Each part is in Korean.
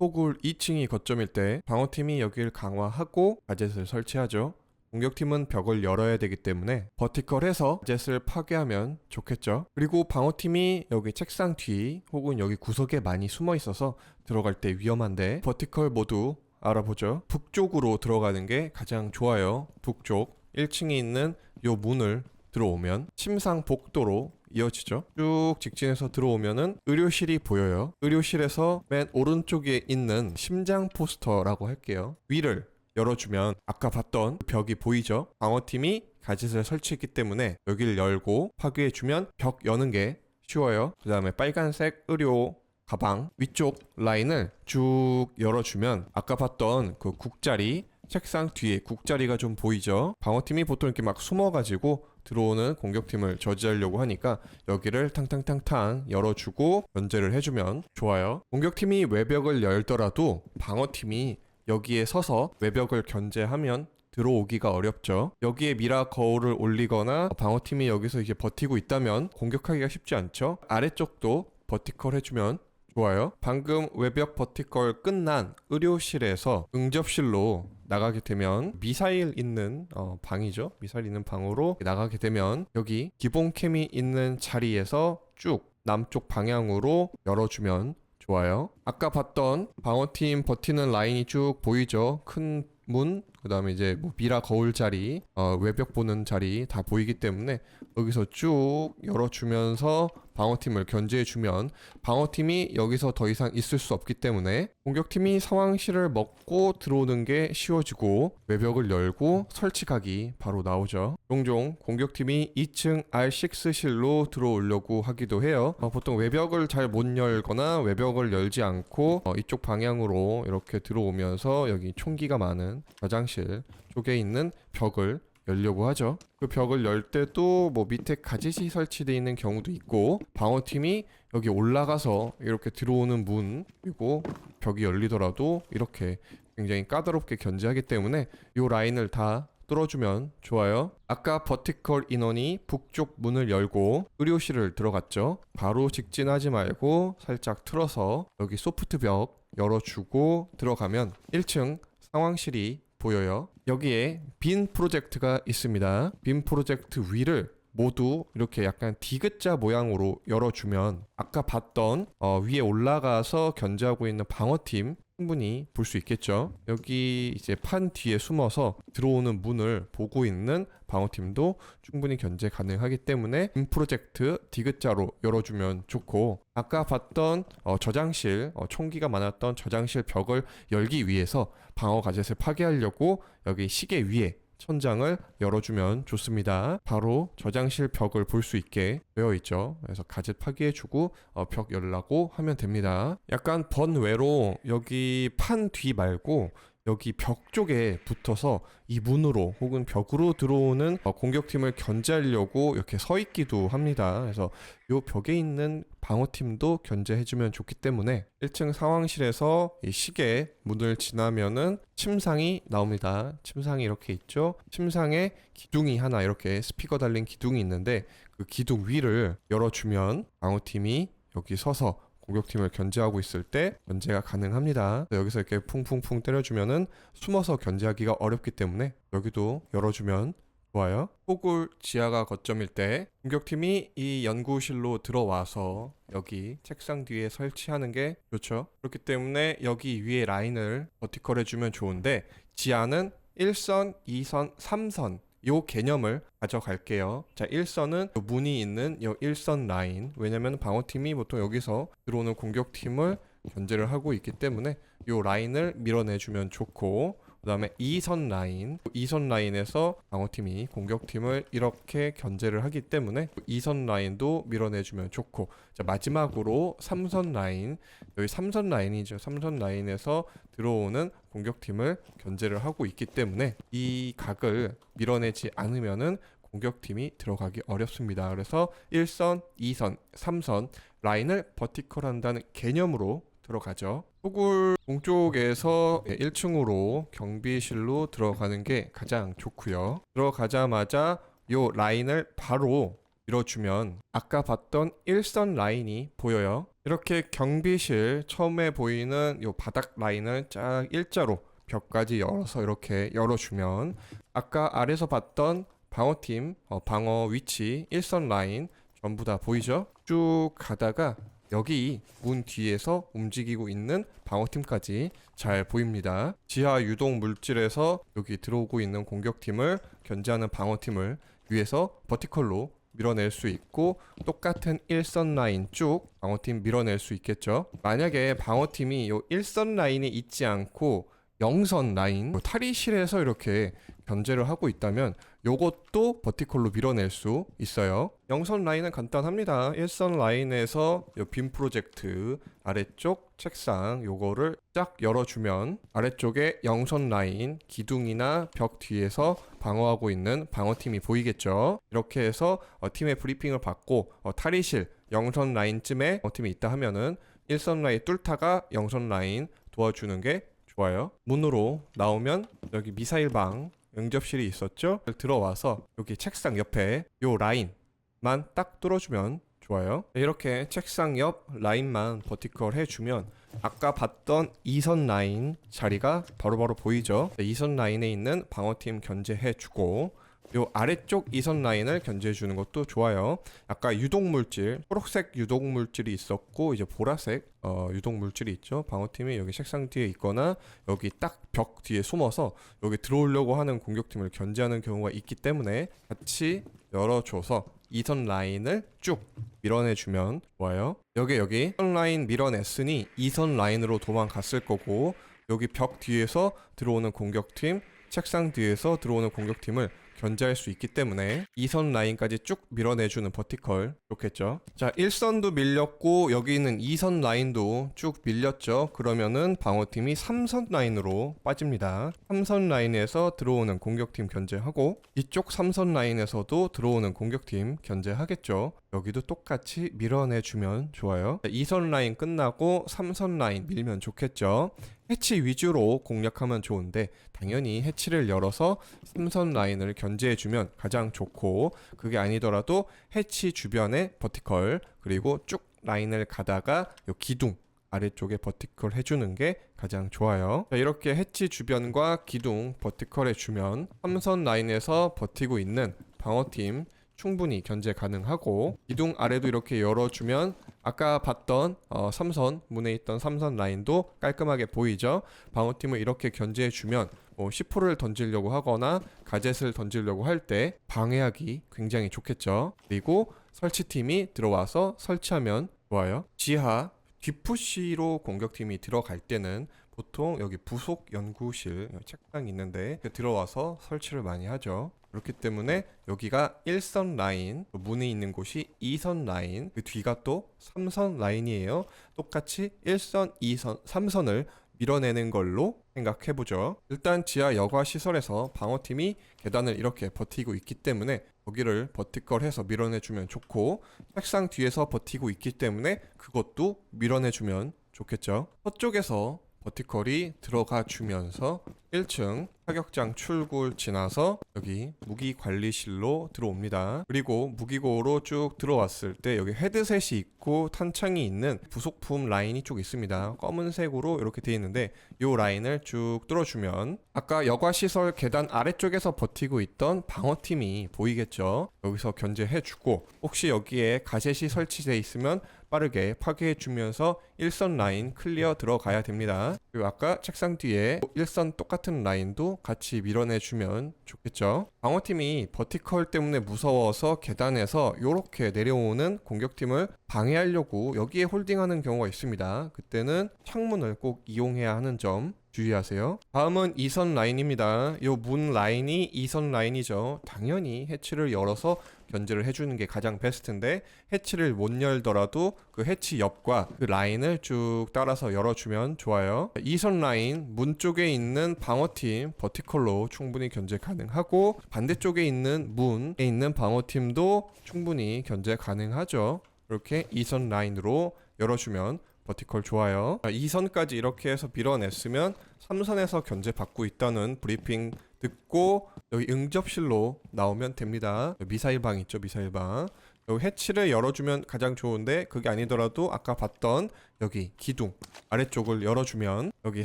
호굴 2층이 거점일 때 방어팀이 여길 강화하고 가젯을 설치하죠. 공격팀은 벽을 열어야 되기 때문에 버티컬해서 가젯을 파괴하면 좋겠죠. 그리고 방어팀이 여기 책상 뒤 혹은 여기 구석에 많이 숨어 있어서 들어갈 때 위험한데 버티컬 모두 알아보죠. 북쪽으로 들어가는 게 가장 좋아요. 북쪽 1층에 있는 요 문을 들어오면 침상 복도로 이어지죠. 쭉 직진해서 들어오면은 의료실이 보여요. 의료실에서 맨 오른쪽에 있는 심장 포스터라고 할게요. 위를 열어주면 아까 봤던 벽이 보이죠? 방어팀이 가짓을 설치했기 때문에 여기를 열고 파괴해주면 벽 여는 게 쉬워요. 그 다음에 빨간색 의료 가방 위쪽 라인을 쭉 열어주면 아까 봤던 그 국자리 책상 뒤에 국자리가 좀 보이죠? 방어팀이 보통 이렇게 막 숨어가지고 들어오는 공격팀을 저지하려고 하니까 여기를 탕탕탕탕 열어주고 견제를 해주면 좋아요. 공격팀이 외벽을 열더라도 방어팀이 여기에 서서 외벽을 견제하면 들어오기가 어렵죠. 여기에 미라 거울을 올리거나 방어팀이 여기서 이제 버티고 있다면 공격하기가 쉽지 않죠. 아래쪽도 버티컬 해주면 좋아요. 방금 외벽 버티컬 끝난 의료실에서 응접실로 나가게 되면 미사일 있는 어, 방이죠. 미사일 있는 방으로 나가게 되면 여기 기본 캠이 있는 자리에서 쭉 남쪽 방향으로 열어주면 좋아요. 아까 봤던 방어팀 버티는 라인이 쭉 보이죠. 큰 문, 그 다음에 이제 뭐 미라 거울 자리, 어, 외벽 보는 자리 다 보이기 때문에 여기서 쭉 열어주면서 방어팀을 견제해주면 방어팀이 여기서 더 이상 있을 수 없기 때문에 공격팀이 상황실을 먹고 들어오는 게 쉬워지고 외벽을 열고 설치각이 바로 나오죠. 종종 공격팀이 2층 R6실로 들어오려고 하기도 해요. 어, 보통 외벽을 잘 못 열거나 외벽을 열지 않고 어, 이쪽 방향으로 이렇게 들어오면서 여기 총기가 많은 화장실 쪽에 있는 벽을 열려고 하죠. 그 벽을 열 때도 뭐 밑에 가젯이 설치되어 있는 경우도 있고 방어팀이 여기 올라가서 이렇게 들어오는 문 그리고 벽이 열리더라도 이렇게 굉장히 까다롭게 견제하기 때문에 이 라인을 다 뚫어주면 좋아요. 아까 버티컬 인원이 북쪽 문을 열고 의료실을 들어갔죠. 바로 직진하지 말고 살짝 틀어서 여기 소프트 벽 열어주고 들어가면 1층 상황실이 보여요. 여기에 빈 프로젝트가 있습니다. 빈 프로젝트 위를 모두 이렇게 약간 디귿자 모양으로 열어주면 아까 봤던 어, 위에 올라가서 견제하고 있는 방어팀 충분히 볼 수 있겠죠. 여기 이제 판 뒤에 숨어서 들어오는 문을 보고 있는 방어팀도 충분히 견제 가능하기 때문에 빈 프로젝트 디귿자로 열어주면 좋고 아까 봤던 어, 저장실 어, 총기가 많았던 저장실 벽을 열기 위해서 방어 가젯을 파괴하려고 여기 시계 위에 천장을 열어주면 좋습니다. 바로 저장실 벽을 볼 수 있게 되어 있죠. 그래서 가젯 파괴해주고 어, 벽 열라고 하면 됩니다. 약간 번외로 여기 판 뒤 말고 여기 벽 쪽에 붙어서 이 문으로 혹은 벽으로 들어오는 어, 공격팀을 견제하려고 이렇게 서 있기도 합니다. 그래서 요 벽에 있는 방어팀도 견제해주면 좋기 때문에 1층 상황실에서 이 시계 문을 지나면은 침상이 나옵니다. 침상이 이렇게 있죠. 침상에 기둥이 하나 이렇게 스피커 달린 기둥이 있는데 그 기둥 위를 열어주면 방어팀이 여기 서서 공격팀을 견제하고 있을 때 견제가 가능합니다. 여기서 이렇게 풍풍풍 때려주면은 숨어서 견제하기가 어렵기 때문에 여기도 열어주면 좋아요. 호굴 지하가 거점일 때 공격팀이 이 연구실로 들어와서 여기 책상 뒤에 설치하는 게 좋죠. 그렇기 때문에 여기 위에 라인을 버티컬 해주면 좋은데 지하는 1선, 2선, 3선 요 개념을 가져갈게요. 자, 1선은 요 문이 있는 요 1선 라인. 왜냐면 방어팀이 보통 여기서 들어오는 공격팀을 견제를 하고 있기 때문에 요 라인을 밀어내주면 좋고 그 다음에 2선 라인. 2선 라인에서 방어팀이 공격팀을 이렇게 견제를 하기 때문에 2선 라인도 밀어내주면 좋고 자 마지막으로 3선 라인. 여기 3선 라인이죠. 3선 라인에서 들어오는 공격팀을 견제를 하고 있기 때문에 이 각을 밀어내지 않으면은 공격팀이 들어가기 어렵습니다. 그래서 1선, 2선, 3선 라인을 버티컬 한다는 개념으로 들어가죠. 호굴 동쪽에서 1층으로 경비실로 들어가는 게 가장 좋고요. 들어가자마자 요 라인을 바로 밀어주면 아까 봤던 1선 라인이 보여요. 이렇게 경비실 처음에 보이는 요 바닥 라인을 쫙 일자로 벽까지 열어서 이렇게 열어주면 아까 아래서 봤던 방어팀 어, 방어 위치 일선 라인 전부 다 보이죠? 쭉 가다가 여기 문 뒤에서 움직이고 있는 방어팀까지 잘 보입니다. 지하 유동 물질에서 여기 들어오고 있는 공격팀을 견제하는 방어팀을 위에서 버티컬로 밀어낼 수 있고 똑같은 일선 라인 쭉 방어팀 밀어낼 수 있겠죠. 만약에 방어팀이 요 일선 라인에 있지 않고 영선 라인 요 탈의실에서 이렇게 견제를 하고 있다면 요것도 버티컬로 밀어낼 수 있어요. 영선 라인은 간단합니다. 일선 라인에서 요빔 프로젝트 아래쪽 책상 요거를 쫙 열어주면 아래쪽에 영선 라인 기둥이나 벽 뒤에서 방어하고 있는 방어팀이 보이겠죠. 이렇게 해서 어, 팀의 브리핑을 받고 어, 탈의실 영선 라인쯤에 어, 팀이 있다 하면은 일선 라인 뚫다가 영선 라인 도와주는 게 좋아요. 문으로 나오면 여기 미사일 방 응접실이 있었죠. 들어와서 여기 책상 옆에 요 라인만 딱 뚫어주면 좋아요. 이렇게 책상 옆 라인만 버티컬 해주면 아까 봤던 이선 라인 자리가 바로바로 보이죠. 이선 라인에 있는 방어팀 견제해주고 요 아래쪽 이선 라인을 견제해 주는 것도 좋아요. 아까 유독 물질, 초록색 유독 물질이 있었고 이제 보라색 어, 유독 물질이 있죠. 방어팀이 여기 책상 뒤에 있거나 여기 딱 벽 뒤에 숨어서 여기 들어오려고 하는 공격팀을 견제하는 경우가 있기 때문에 같이 열어줘서 이선 라인을 쭉 밀어내 주면 좋아요. 여기 여기 선 라인 밀어냈으니 이선 라인으로 도망갔을 거고 여기 벽 뒤에서 들어오는 공격팀 책상 뒤에서 들어오는 공격팀을 견제할 수 있기 때문에 2선 라인까지 쭉 밀어내주는 버티컬 좋겠죠. 자, 1선도 밀렸고 여기 있는 2선 라인도 쭉 밀렸죠. 그러면은 방어팀이 3선 라인으로 빠집니다. 3선 라인에서 들어오는 공격팀 견제하고 이쪽 3선 라인에서도 들어오는 공격팀 견제하겠죠. 여기도 똑같이 밀어내주면 좋아요. 2선 라인 끝나고 3선 라인 밀면 좋겠죠. 해치 위주로 공략하면 좋은데 당연히 해치를 열어서 3선 라인을 견제해주면 가장 좋고 그게 아니더라도 해치 주변에 버티컬 그리고 쭉 라인을 가다가 요 기둥 아래쪽에 버티컬 해주는 게 가장 좋아요. 자, 이렇게 해치 주변과 기둥 버티컬 해주면 3선 라인에서 버티고 있는 방어팀 충분히 견제 가능하고 기둥 아래도 이렇게 열어주면 아까 봤던 어, 3선 문에 있던 3선 라인도 깔끔하게 보이죠. 방어팀을 이렇게 견제해주면 뭐 10%를 던지려고 하거나 가젯을 던지려고 할 때 방해하기 굉장히 좋겠죠. 그리고 설치팀이 들어와서 설치하면 좋아요. 지하 뒷푸시로 공격팀이 들어갈 때는 보통 여기 부속 연구실 책상이 있는데 들어와서 설치를 많이 하죠. 그렇기 때문에 여기가 1선 라인, 문에 있는 곳이 2선 라인, 그 뒤가 또 3선 라인이에요. 똑같이 1선, 2선, 3선을 밀어내는 걸로 생각해보죠. 일단 지하 여과 시설에서 방어팀이 계단을 이렇게 버티고 있기 때문에 거기를 버티컬해서 밀어내주면 좋고 책상 뒤에서 버티고 있기 때문에 그것도 밀어내주면 좋겠죠. 서쪽에서 버티컬이 들어가 주면서 1층 사격장 출구를 지나서 여기 무기 관리실로 들어옵니다. 그리고 무기고로 쭉 들어왔을 때 여기 헤드셋이 있고 탄창이 있는 부속품 라인이 쭉 있습니다. 검은색으로 이렇게 되어 있는데 이 라인을 쭉 뚫어주면 아까 여과 시설 계단 아래쪽에서 버티고 있던 방어팀이 보이겠죠. 여기서 견제해주고 혹시 여기에 가젯이 설치되어 있으면 빠르게 파괴해주면서 일선 라인 클리어 들어가야 됩니다. 그리고 아까 책상 뒤에 일선 똑같은 라인도 같이 밀어내주면 좋겠죠. 방어팀이 버티컬 때문에 무서워서 계단에서 이렇게 내려오는 공격팀을 방해하려고 여기에 홀딩하는 경우가 있습니다. 그때는 창문을 꼭 이용해야 하는 점 주의하세요. 다음은 2선 라인입니다. 이 문 라인이 2선 라인이죠. 당연히 해치를 열어서 견제를 해주는 게 가장 베스트인데 해치를 못 열더라도 그 해치 옆과 그 라인을 쭉 따라서 열어주면 좋아요. 2선 라인 문 쪽에 있는 방어팀 버티컬로 충분히 견제 가능하고 반대쪽에 있는 문에 있는 방어팀도 충분히 견제 가능하죠. 이렇게 2선 라인으로 열어주면 버티컬 좋아요. 2선까지 이렇게 해서 밀어냈으면 3선에서 견제 받고 있다는 브리핑 듣고 여기 응접실로 나오면 됩니다. 미사일 방 있죠, 미사일 방. 여기 해치를 열어주면 가장 좋은데 그게 아니더라도 아까 봤던 여기 기둥 아래쪽을 열어주면 여기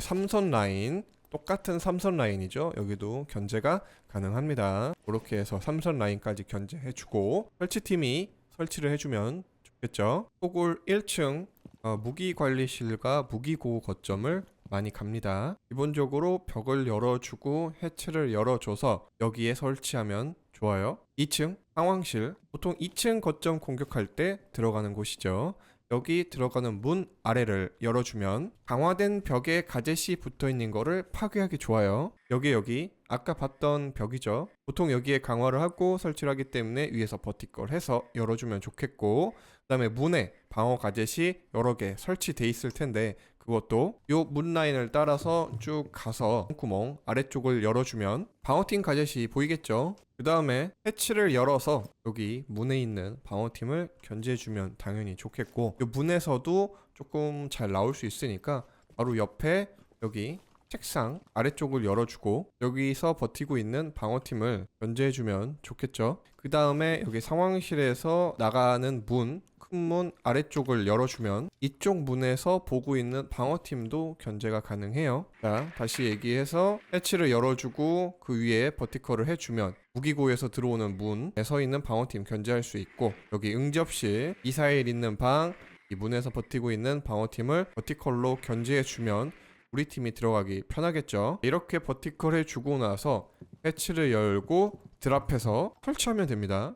삼선 라인 똑같은 삼선 라인이죠. 여기도 견제가 가능합니다. 그렇게 해서 삼선 라인까지 견제해주고 설치팀이 설치를 해주면 좋겠죠. 소굴 1층 어, 무기관리실과 무기고 거점을 많이 갑니다. 기본적으로 벽을 열어주고 해체를 열어줘서 여기에 설치하면 좋아요. 2층 상황실 보통 2층 거점 공격할 때 들어가는 곳이죠. 여기 들어가는 문 아래를 열어주면 강화된 벽에 가젯이 붙어 있는 거를 파괴하기 좋아요. 여기 여기 아까 봤던 벽이죠. 보통 여기에 강화를 하고 설치를 하기 때문에 위에서 버티컬 해서 열어주면 좋겠고 그 다음에 문에 방어 가젯이 여러 개 설치돼 있을 텐데 그것도 요 문 라인을 따라서 쭉 가서 구멍 아래쪽을 열어주면 방어팀 가젯이 보이겠죠. 그 다음에 해치를 열어서 여기 문에 있는 방어팀을 견제해주면 당연히 좋겠고 이 문에서도 조금 잘 나올 수 있으니까 바로 옆에 여기 책상 아래쪽을 열어주고 여기서 버티고 있는 방어팀을 견제해주면 좋겠죠. 그 다음에 여기 상황실에서 나가는 문, 큰 문 아래쪽을 열어주면 이쪽 문에서 보고 있는 방어팀도 견제가 가능해요. 자, 다시 얘기해서 해치를 열어주고 그 위에 버티컬을 해주면 무기고에서 들어오는 문에 서 있는 방어팀 견제할 수 있고 여기 응접실 미사일 있는 방, 이 문에서 버티고 있는 방어팀을 버티컬로 견제해주면 우리 팀이 들어가기 편하겠죠. 이렇게 버티컬 해주고 나서 해치를 열고 드랍해서 설치하면 됩니다.